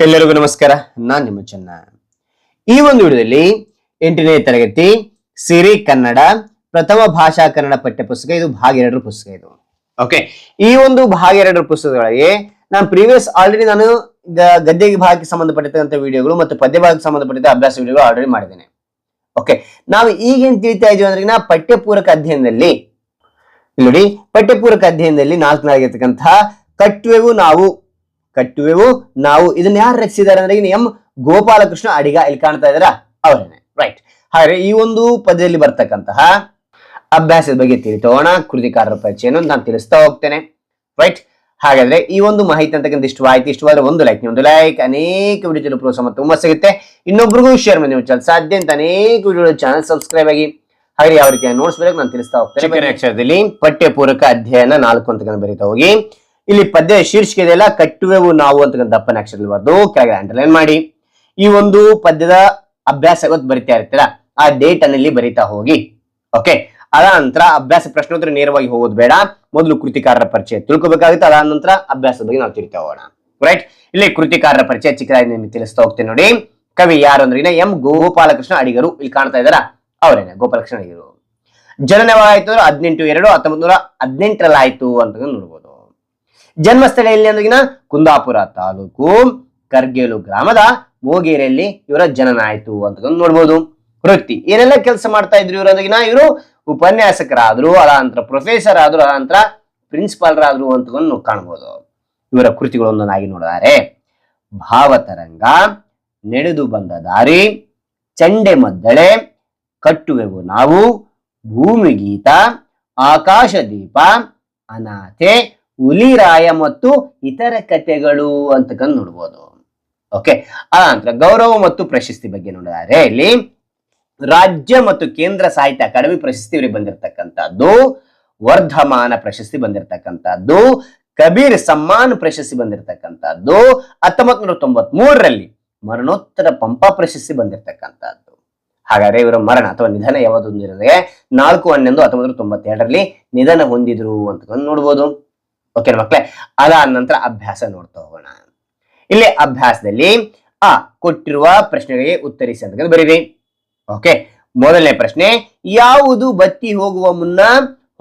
ಎಲ್ಲರಿಗೂ ನಮಸ್ಕಾರ, ನಾನ್ ನಿಮ್ಮ ಚೆನ್ನ. ಈ ಒಂದು ವಿಡಿಯೋದಲ್ಲಿ ಎಂಟನೇ ತರಗತಿ ಸಿರಿ ಕನ್ನಡ ಪ್ರಥಮ ಭಾಷಾ ಕನ್ನಡ ಪಠ್ಯ ಪುಸ್ತಕ ಇದು ಭಾಗ ಎರಡರ ಪುಸ್ತಕ ಇದು. ಓಕೆ ಈ ಒಂದು ಭಾಗ ಎರಡರ ಪುಸ್ತಕದೊಳಗೆ ನಾನು ಪ್ರೀವಿಯಸ್ ಆಲ್ರೆಡಿ ನಾನು ಗದ್ಯ ಭಾಗಕ್ಕೆ ಸಂಬಂಧಪಟ್ಟಿರ್ತಕ್ಕಂಥ ವಿಡಿಯೋಗಳು ಮತ್ತು ಪದ್ಯ ಭಾಗಕ್ಕೆ ಸಂಬಂಧಪಟ್ಟಿದ್ದ ಅಭ್ಯಾಸ ವಿಡಿಯೋಗಳು ಆಲ್ರೆಡಿ ಮಾಡಿದ್ದೇನೆ. ಓಕೆ ನಾವು ಈಗೇನ್ ತಿಳಿತಾ ಇದೀವಿ ಅಂದ್ರೆ ನಾ ಪಠ್ಯಪೂರಕ ಅಧ್ಯಯನದಲ್ಲಿ, ನೋಡಿ, ಪಠ್ಯಪೂರಕ ಅಧ್ಯಯನದಲ್ಲಿ ನಾಲ್ಕನಾಗಿರ್ತಕ್ಕಂತಹ ಕಟ್ವೆಗೂ ನಾವು ಕಟ್ಟುವೆವು. ನಾವು ಇದನ್ನ ಯಾರು ರಚಿಸಿದ್ದಾರೆ ಅಂದ್ರೆ ಎಂ ಗೋಪಾಲಕೃಷ್ಣ ಅಡಿಗ ಇಲ್ಲಿ ಕಾಣ್ತಾ ಇದಾರ? ಅವರೇನೆ. ರೈಟ್ ಹಾಗಾದ್ರೆ ಈ ಒಂದು ಪದ್ಯದಲ್ಲಿ ಬರ್ತಕ್ಕಂತಹ ಅಭ್ಯಾಸದ ಬಗ್ಗೆ ತಿಳಿತೋಣ. ಕೃತಿಕಾರರ ಪರಿಚಯನ ನಾನು ತಿಳಿಸ್ತಾ ಹೋಗ್ತೇನೆ. ರೈಟ್ ಹಾಗಾದ್ರೆ ಈ ಒಂದು ಮಾಹಿತಿ ಅಂತಕ್ಕಂಥ ಇಷ್ಟವಾಯ್ತು ಇಷ್ಟವಾದ್ರೆ ಒಂದು ಲೈಕ್ ಒಂದು ಲೈಕ್ ಅನೇಕ ವಿಡಿಯೋ ಪ್ರೋತ್ಸಾಹ ಮತ್ತು ತುಂಬ ಸಿಗುತ್ತೆ. ಇನ್ನೊಬ್ರಿಗೂ ಶೇರ್ ಮಾಡಿ ನೀವು ಸಾಧ್ಯ ಅಂತ ಅನೇಕ ವಿಡಿಯೋ ಚಾನಲ್ ಸಬ್ಸ್ಕ್ರೈಬ್ ಆಗಿ. ಹಾಗೆ ಯಾವ ರೀತಿ ನೋಡ್ಸ್ಬೇಕು ನಾನು ತಿಳಿಸ್ತಾ ಹೋಗ್ತೇನೆ. ಅಕ್ಷರದಲ್ಲಿ ಪಠ್ಯಪೂರಕ ಅಧ್ಯಯನ ನಾಲ್ಕು ಅಂತಕ್ಕಂಥ ಬರೀತಾ ಹೋಗಿ. ಇಲ್ಲಿ ಪದ್ಯ ಶೀರ್ಷಿಕೆ ಇದೆಯಲ್ಲ ಕಟ್ಟುವೆವು ನಾವು ಅಂತಕ್ಕಂಥ ದಪ್ಪನ ಅಕ್ಷರದಲ್ಲಿ ಬರೆದು ಕೆಳಗೆ ಅಂಡರ್ಲೈನ್ ಮಾಡಿ. ಈ ಒಂದು ಪದ್ಯದ ಅಭ್ಯಾಸ ಇವತ್ತು ಬರಿತಾ ಇರ್ತೀರ? ಆ ಡೇಟ್ ಅನ್ನಲ್ಲಿ ಬರಿತಾ ಹೋಗಿ. ಓಕೆ ಅದ ನಂತರ ಅಭ್ಯಾಸ ಪ್ರಶ್ನೋತ್ತರ ನೇರವಾಗಿ ಹೋಗೋದು ಬೇಡ. ಮೊದಲು ಕೃತಿಕಾರರ ಪರಿಚಯ ತಿಳ್ಕೊಬೇಕಾಗುತ್ತೆ. ಅದಾದ ನಂತರ ಅಭ್ಯಾಸದ ಬಗ್ಗೆ ನಾವು ತಿಳಿತಾ ಹೋಗೋಣ. ರೈಟ್ ಇಲ್ಲಿ ಕೃತಿಕಾರರ ಪರಿಚಯ ಚಿಕ್ಕದಾಗಿ ನಿಮಗೆ ತಿಳಿಸ್ತಾ ಹೋಗ್ತೇನೆ ನೋಡಿ. ಕವಿ ಯಾರು ಅಂದ್ರೆ ಎಂ ಗೋಪಾಲಕೃಷ್ಣ ಅಡಿಗರು. ಇಲ್ಲಿ ಕಾಣ್ತಾ ಇದಾರ ಅವರೇನೆ, ಗೋಪಾಲಕೃಷ್ಣ ಅಡಿಗರು. ಜನನ ಯಾವಾಗ ಆಯ್ತು ಅಂದ್ರೆ ಹದಿನೆಂಟು ಎರಡು ಹತ್ತೊಂಬತ್ತು ನೂರ ಹದಿನೆಂಟರಲ್ಲಿ ಆಯ್ತು ಅಂತ ನೋಡ್ಬೋದು. ಜನ್ಮಸ್ಥಳ ಎಲ್ಲಿ ಅಂದ್ರಗಿನ? ಕುಂದಾಪುರ ತಾಲೂಕು ಕರ್ಗೇಲು ಗ್ರಾಮದ ಮೋಗೇರಿಯಲ್ಲಿ ಇವರ ಜನನ ಆಯ್ತು ಅಂತ ನೋಡ್ಬೋದು. ವೃತ್ತಿ. ಏನೆಲ್ಲ ಕೆಲಸ ಮಾಡ್ತಾ ಇದ್ರು ಇವರು ಅಂದ್ರಿಗಿನ? ಇವರು ಉಪನ್ಯಾಸಕರಾದ್ರು ಅದ ನಂತರ ಪ್ರೊಫೆಸರ್ ಆದ್ರು ಅದ ನಂತರ ಪ್ರಿನ್ಸಿಪಾಲ್ರಾದ್ರು ಅಂತ ಕಾಣ್ಬೋದು. ಇವರ ಕೃತಿಗಳು ಒಂದೊಂದಾಗಿ ನೋಡಿದರೆ ಭಾವತರಂಗ ನಡೆದು ಬಂದ ದಾರಿ, ಚಂಡೆ ಮದ್ದಳೆ, ಕಟ್ಟುವೆವು ನಾವು ಭೂಮಿಗೀತ ಆಕಾಶ ದೀಪ, ಅನಾಥೆ ಹುಲಿರಾಯ ಮತ್ತು ಇತರ ಕಥೆಗಳು ಅಂತಕ್ಕಂದು ನೋಡ್ಬೋದು. ಓಕೆ ಆ ನಂತರ ಗೌರವ ಮತ್ತು ಪ್ರಶಸ್ತಿ ಬಗ್ಗೆ ನೋಡಿದರೆ ಇಲ್ಲಿ ರಾಜ್ಯ ಮತ್ತು ಕೇಂದ್ರ ಸಾಹಿತ್ಯ ಅಕಾಡೆಮಿ ಪ್ರಶಸ್ತಿ ಇವರಿಗೆ ಬಂದಿರತಕ್ಕಂಥದ್ದು, ವರ್ಧಮಾನ ಪ್ರಶಸ್ತಿ ಬಂದಿರತಕ್ಕಂಥದ್ದು, ಕಬೀರ್ ಸಮ್ಮಾನ್ ಪ್ರಶಸ್ತಿ ಬಂದಿರತಕ್ಕಂಥದ್ದು ಹತ್ತೊಂಬತ್ ನೂರ ತೊಂಬತ್ ಮೂರರಲ್ಲಿ ಮರಣೋತ್ತರ ಪಂಪ ಪ್ರಶಸ್ತಿ ಬಂದಿರತಕ್ಕಂಥದ್ದು. ಹಾಗಾದ್ರೆ ಇವರ ಮರಣ ಅಥವಾ ನಿಧನ ಯಾವುದು ನಾಲ್ಕು ಹನ್ನೊಂದು ಹತ್ತೊಂಬತ್ತು ನೂರ ತೊಂಬತ್ತೆರಡರಲ್ಲಿ ನಿಧನ ಹೊಂದಿದ್ರು ಅಂತ ನೋಡ್ಬೋದು. ಓಕೆ ಮಕ್ಕಳೇ ಅದಾದ ನಂತರ ಅಭ್ಯಾಸ ನೋಡ್ತಾ ಹೋಗೋಣ. ಇಲ್ಲಿ ಅಭ್ಯಾಸದಲ್ಲಿ ಆ ಕೊಟ್ಟಿರುವ ಪ್ರಶ್ನೆಗಳಿಗೆ ಉತ್ತರಿಸಿ ಅಂತ ಬರೀರಿ. ಓಕೆ ಮೊದಲನೇ ಪ್ರಶ್ನೆ, ಯಾವುದು ಬತ್ತಿ ಹೋಗುವ ಮುನ್ನ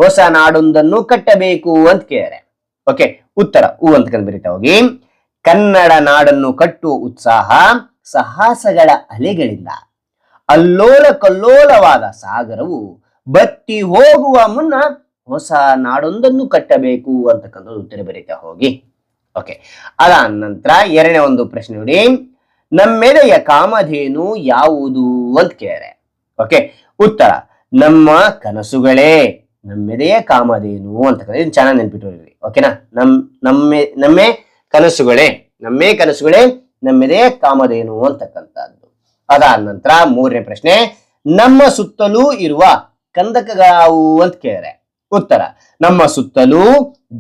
ಹೊಸ ನಾಡೊಂದನ್ನು ಕಟ್ಟಬೇಕು ಅಂತ ಕೇಳಿದರೆ ಓಕೆ ಉತ್ತರ ಹೂ ಅಂತ ಬರೀತಾ ಹೋಗಿ. ಕನ್ನಡ ನಾಡನ್ನು ಕಟ್ಟುವ ಉತ್ಸಾಹ ಸಾಹಸಗಳ ಅಲೆಗಳಿಂದ ಅಲ್ಲೋಲ ಕಲ್ಲೋಲವಾದ ಸಾಗರವು ಬತ್ತಿ ಹೋಗುವ ಮುನ್ನ ಹೊಸ ನಾಡೊಂದನ್ನು ಕಟ್ಟಬೇಕು ಅಂತಕ್ಕಂಥದ್ದು ಉತ್ತರ ಬರೀತಾ ಹೋಗಿ. ಓಕೆ ಅದಾದ ನಂತರ ಎರಡನೇ ಒಂದು ಪ್ರಶ್ನೆ ನೋಡಿ. ನಮ್ಮೆದೆಯ ಕಾಮಧೇನು ಯಾವುದು ಅಂತ ಕೇಳಿದ್ರೆ ಓಕೆ ಉತ್ತರ, ನಮ್ಮ ಕನಸುಗಳೇ ನಮ್ಮೆದೆಯ ಕಾಮಧೇನು ಅಂತಕ್ಕಂಥ ಇದನ್ನ ಚೆನ್ನಾಗಿ ನೆನ್ಪಿಟ್ಕೊಳ್ಳಿ ಓಕೆನಾ ನಮ್, ನಮ್ಮೆ ನಮ್ಮೆ ಕನಸುಗಳೇ, ನಮ್ಮೇ ಕನಸುಗಳೇ ನಮ್ಮೆದೆಯ ಕಾಮಧೇನು ಅಂತಕ್ಕಂಥದ್ದು. ಅದಾದ ನಂತರ ಮೂರನೇ ಪ್ರಶ್ನೆ, ನಮ್ಮ ಸುತ್ತಲೂ ಇರುವ ಕಂದಕಗಳು ಅಂತ ಕೇಳಿದ್ರೆ ಉತ್ತರ. ನಮ್ಮ ಸುತ್ತಲೂ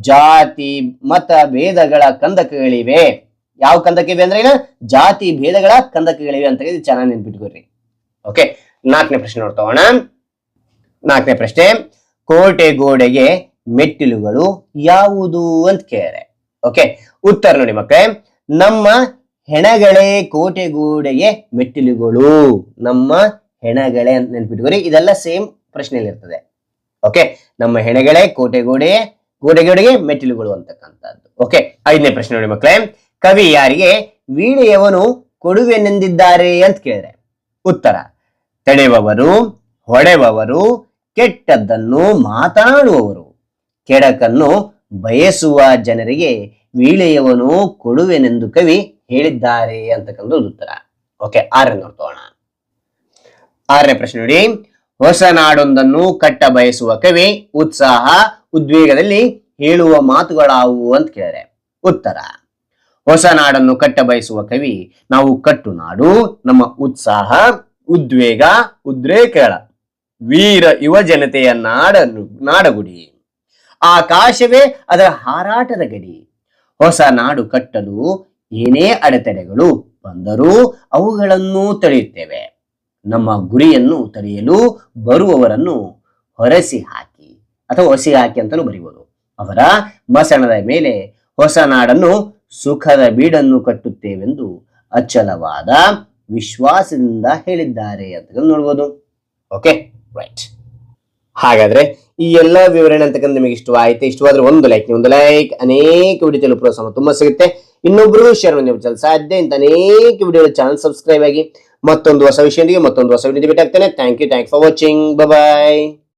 ಜಾತಿ, ಮತ, ಭೇದಗಳ ಕಂದಕಗಳಿವೆ. ಯಾವ ಕಂದಕಿವೆ ಅಂದ್ರೆ ಏನ? ಜಾತಿ, ಭೇದಗಳ ಕಂದಕಗಳಿವೆ ಅಂತ ಹೇಳಿ ಚೆನ್ನಾಗಿ ನೆನ್ಪಿಟ್ಕೊಡ್ರಿ ಓಕೆ ನಾಲ್ಕನೇ ಪ್ರಶ್ನೆ ನೋಡ್ತೋಣ ನಾಲ್ಕನೇ ಪ್ರಶ್ನೆ, ಕೋಟೆ ಗೋಡೆಗೆ ಮೆಟ್ಟಿಲುಗಳು ಯಾವುದು ಅಂತ ಕೇಳಿದ್ರೆ ಓಕೆ ಉತ್ತರ ನೋಡಿ ಮಕ್ಕಳೇ. ನಮ್ಮ ಹೆಣಗಳೇ ಕೋಟೆ ಗೋಡೆಗೆ ಮೆಟ್ಟಿಲುಗಳು. ನಮ್ಮ ಹೆಣಗಳೇ ಅಂತ ನೆನ್ಪಿಟ್ಕೊರಿ ಇದೆಲ್ಲ ಸೇಮ್ ಪ್ರಶ್ನೆಯಲ್ಲಿ ಇರ್ತದೆ ಓಕೆ ನಮ್ಮ ಹೆಣೆಗಳೆ, ಕೋಟೆಗೋಡೆ ಗೋಡೆಗೋಡೆಗೆ ಮೆಟ್ಟಿಲುಗಳು ಅಂತಕ್ಕಂಥದ್ದು ಓಕೆ ಐದನೇ ಪ್ರಶ್ನೆ ನೋಡಿ ಮಕ್ಕಳೇ. ಕವಿ ಯಾರಿಗೆ ವೀಣೆಯವನು ಕೊಡುವೆನೆಂದಿದ್ದಾರೆ ಅಂತ ಕೇಳಿದ್ರೆ? ಉತ್ತರ ತಡೆಯುವವರು ಹೊಡೆವವರು, ಕೆಟ್ಟದ್ದನ್ನು ಮಾತನಾಡುವವರು ಕೆಡಕನ್ನು ಬಯಸುವ ಜನರಿಗೆ ವೀಳೆಯವನು ಕೊಡುವೆನೆಂದು ಕವಿ ಹೇಳಿದ್ದಾರೆ ಅಂತಕ್ಕಂಥದ್ದು ಉತ್ತರ. ಓಕೆ ಆರನೇ ನೋಡ್ತೋಣ ಆರನೇ ಪ್ರಶ್ನೆ ನೋಡಿ. ಹೊಸ ನಾಡೊಂದನ್ನು ಕಟ್ಟ ಬಯಸುವ ಕವಿ ಉತ್ಸಾಹ ಉದ್ವೇಗದಲ್ಲಿ ಹೇಳುವ ಮಾತುಗಳಾವು ಅಂತ ಕೇಳಿದ್ರೆ ಉತ್ತರ. ಹೊಸ ನಾಡನ್ನು ಕಟ್ಟ ಬಯಸುವ ಕವಿ ನಾವು ಕಟ್ಟು ನಾಡು, ನಮ್ಮ ಉತ್ಸಾಹ, ಉದ್ವೇಗ ಉದ್ರೇಕಗಳ ವೀರ ಯುವ ಜನತೆಯ ನಾಡನ್ನು, ನಾಡಗುಡಿ. ಆಕಾಶವೇ ಅದರ ಹಾರಾಟದ ಗಡಿ. ಹೊಸ ನಾಡು ಕಟ್ಟಲು ಏನೇ ಅಡೆತಡೆಗಳು ಬಂದರೂ ಅವುಗಳನ್ನು ತಡೆಯುತ್ತೇವೆ. ನಮ್ಮ ಗುರಿಯನ್ನು ತಡೆಯಲು ಬರುವವರನ್ನು ಹೊರಸಿ ಹಾಕಿ, ಅಥವಾ ಹೊಸಿ ಹಾಕಿ ಅಂತಲೂ ಬರೀಬಹುದು ಅವರ ಮಸಣದ ಮೇಲೆ ಹೊಸ ನಾಡನ್ನು ಸುಖದ ಬೀಡನ್ನು ಕಟ್ಟುತ್ತೇವೆಂದು ಅಚಲವಾದ ವಿಶ್ವಾಸದಿಂದ ಹೇಳಿದ್ದಾರೆ ಅಂತ ನೋಡ್ಬೋದು. ಓಕೆ ರೈಟ್ ಹಾಗಾದ್ರೆ ಈ ಎಲ್ಲ ವಿವರಣೆ ಅಂತಕ್ಕಂಥ ನಿಮಗೆ ಇಷ್ಟವಾಯಿತು. ಇಷ್ಟವಾದ್ರೆ ಒಂದು ಲೈಕ್ ಒಂದು ಲೈಕ್ ಅನೇಕ ವಿಡಿಯೋ ತಲುಪುವ ಪ್ರೋತ್ಸಾಹ ತುಂಬಾ ಸಿಗುತ್ತೆ. ಇನ್ನೊಬ್ರು ಶೇರ್ ಮಾಡಿ ಸಾಧ್ಯ ಇಂತ ಅನೇಕ ವಿಡಿಯೋ ಚಾನಲ್ ಸಬ್ಸ್ಕ್ರೈಬ್ ಆಗಿ ಮತ್ತೊಂದು ಹೊಸ ವಿಷಯದೊಂದಿಗೆ ಮತ್ತೊಂದು ಹೊಸ ವಿಡಿಯೋ ಭೇಟಿ ಆಗ್ತೇನೆ thank you thank for watching bye